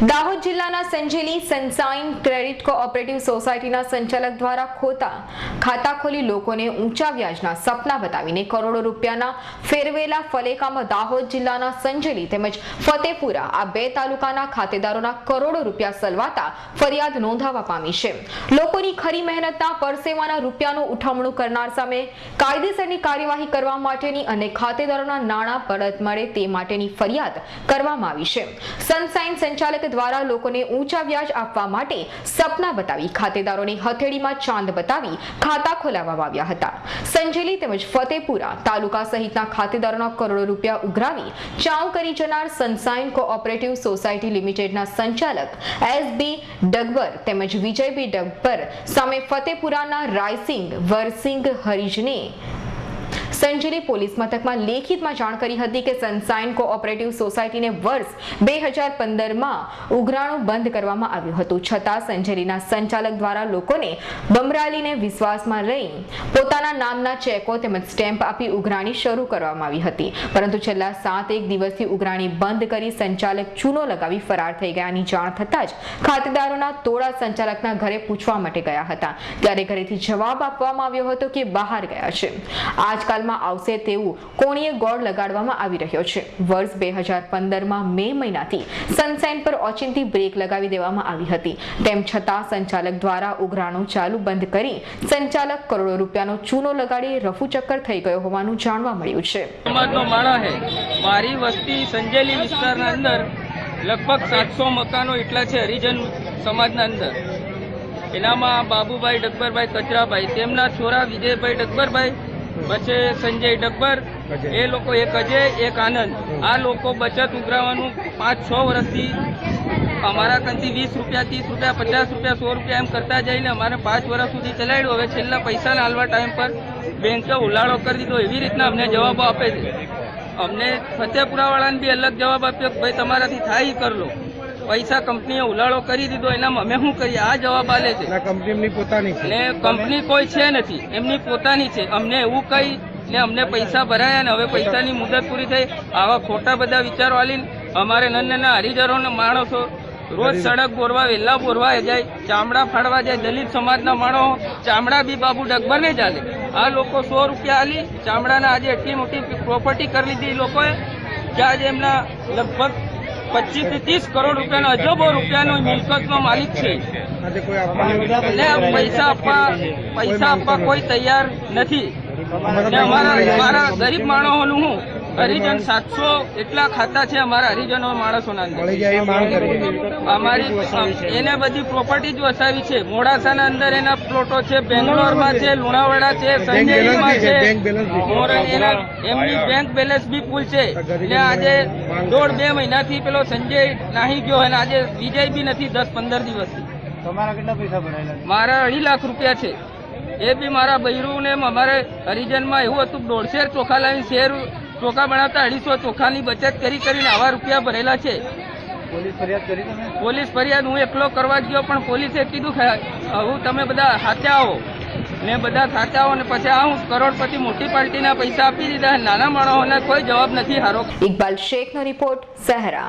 દાહોદ જિલ્લાના Sanjeli sunshine credit cooperative સોસાયટીના સંચાલક દ્વારા ખોતા ખાતા ખોલી લોકોને ઊંચા વ્યાજના સપના બતાવીને કરોડો રૂપિયાના ફેરવેલા ફલેકામાં દાહોદ જિલ્લાના સંજેલી તેમજ ફતેપુરા આ બે તાલુકાના ખાતેદારોના કરોડો રૂપિયા સલવાતા ફરિયાદ નોંધાવા પામી છે. લોકોની ખરી મહેનતના પરસેવાના રૂપિયાનું ઉઠામણું કરનાર સામે કાયદેસરની કાર્યવાહી કરવા માટેની અને ખાતેદારોના નાણાં પરત મળે તે માટેની ફરિયાદ કરવામાં આવી છે. સનસાઇન સંચાલક દ્વારા લોકોને ઊંચા વ્યાજ આપવા માટે સપના બતાવી ખાતેદારોને હથેળીમાં ચાંદ બતાવી ખાતા ખોલાવવામાં આવ્યા હતા. સંજેલી તેમજ ફતેપુરા તાલુકા સહિતના ખાતેદારોના કરોડો રૂપિયા ઉઘરાવી ચાઉ કરી જનાર સનસાઇન કોઓપરેટિવ સોસાયટી લિમિટેડના સંચાલક એસ બી ડગબર તેમજ વિજયબી ડગબર સામે ફતેપુરાના રાયસિંગ વરસિંગ હરિજને સંજેલી પોલીસ મથકમાં લેખિતમાં જાણ કરી હતી કે સનસાઇન કોઓપરેટિવ સોસાયટીને વર્ષ બે હજાર પંદરમાં ઉઘરાણું બંધ કરવામાં આવ્યું હતું. છતાં સંજેલીના સંચાલક દ્વારા લોકોને બમરાલીને વિશ્વાસમાં લઈ પોતાના નામના ચેકો તેમજ સ્ટેમ્પ આપી ઉઘરાણી શરૂ કરવામાં આવી હતી. પરંતુ છેલ્લા સાત એક દિવસથી ઉઘરાણી બંધ કરી સંચાલક ચૂનો લગાવી ફરાર થઈ ગયાની જાણ થતાં જ ખાતેદારોના તોડા સંચાલકના ઘરે પૂછવા માટે ગયા હતા. ત્યારે ઘરેથી જવાબ આપવામાં આવ્યો હતો કે બહાર ગયા છે. આજકાલમાં આવશે તેવું કોણીએ ગોળ લગાડવામાં આવી રહ્યો છે. વર્ષ બે હજાર પંદરમાં મે મહિનાથી સનસાઇન પર ઓચિંતી બ્રેક લગાવી દેવામાં આવી હતી. તેમ છતાં સંચાલક દ્વારા ઉઘરાણું ચાલુ બંધ કરી સંચાલક કરોડો રૂપિયાનો ચૂનો લગાડી રફુચક્કર થઈ ગયો હોવાનું જાણવા મળ્યું છે. મારી વસ્તી સંજેલી વિસ્તારના અંદર લગભગ સાતસો મકાનો એટલા છે હરિજન સમાજના અંદર. એનામાં બાબુભાઈ ડગબરભાઈ કચરાભાઈ, તેમના છોરા વિજયભાઈ ડકબરભાઈ પછી સંજય ડબ્બર એ લોકો એક અજય એક આનંદ. આ લોકો બચત ઉઘરાવાનું પાંચ છ વર્ષથી અમારા કંથી વીસ રૂપિયા ત્રીસ રૂપિયા પચાસ રૂપિયા સો રૂપિયા એમ કરતા જઈને અમારે પાંચ વર્ષ સુધી ચલાવ્યું હવે છેલ્લા પૈસા હાલવા ટાઈમ પર બેંકે ઉલાળો કરી દીધો. એવી રીતના અમને જવાબો આપે છે. અમને ફતેપુરાવાળાને બી અલગ જવાબ આપ્યો કે ભાઈ તમારાથી થાય કર લો. પૈસા કંપનીએ ઉલાળો કરી દીધો એનામાં અમે શું કરીએ? આ જવાબ આલે છે. કંપની પોતાની ને કંપની કોઈ છે નથી. એમની પોતાની છે. અમને એવું કહી ને અમને પૈસા ભરાયા ને હવે પૈસાની મુદત પૂરી થઈ. આવા ખોટા બધા વિચારો આલીને અમારે નાના હરિજનોને માણસો રોજ સડક બોરવા વેલા બોરવા જાય ચામડા ફાડવા જાય દલિત સમાજના માણસો ચામડા બી બાબુ ડગબર ને ચાલે. આ લોકો સો રૂપિયા આલી ચામડાના આજે એટલી મોટી પ્રોપર્ટી કરી લીધી લોકોએ કે આજે એમના લગભગ પચીસથી ત્રીસ કરોડ રૂપિયાનો અજબો રૂપિયાનો મિલકતનો માલિક છે. એટલે પૈસા આપવા પૈસા આપવા કોઈ તૈયાર નથી. અમારા ગરીબ માણસોનું હું હરિજન સાતસો એટલા ખાતા છે અમારા હરિજનો માણસોના અમારી એને બધી પ્રોપર્ટી જ વસાવી છે. મોડાસાના અંદર એના પ્લોટો છે બેંગ્લોરમાં છે લુણાવાડા છે સંજેલીમાં છે, એના- એમની બેંક બેલેન્સ બી ફૂલ છે. એટલે આજે દોઢ બે મહિનાથી પેલો સંજય નાહી ગયો અને આજે વિજય બી નથી દસ પંદર દિવસથી. તમારા કેટલા પૈસા ભરાયેલા મારા અઢી લાખ રૂપિયા છે. એ બી મારા બૈરું ને અમારે હરિજનમાં એવું હતું કે દોઢસેર ચોખા લાવીને શેર ચોખા બનાવતા અઢીસો ચોખાની બચત કરી કરીને આવા રૂપિયા ભરેલા છે. પોલીસ ફરિયાદ કરી તમે? પોલીસ ફરિયાદ હું એકલો કરવા ગયો પણ પોલીસે કીધું કે હવે તમે બધા સાચા આવો. ને બધા સાચા આવો ને પછી આ હું કરોડપતિ મોટી પાર્ટીના પૈસા આપી દીધા. નાના માણસોને કોઈ જવાબ નથી હારો. ઇકબાલ શેખનો રિપોર્ટ સહેરા.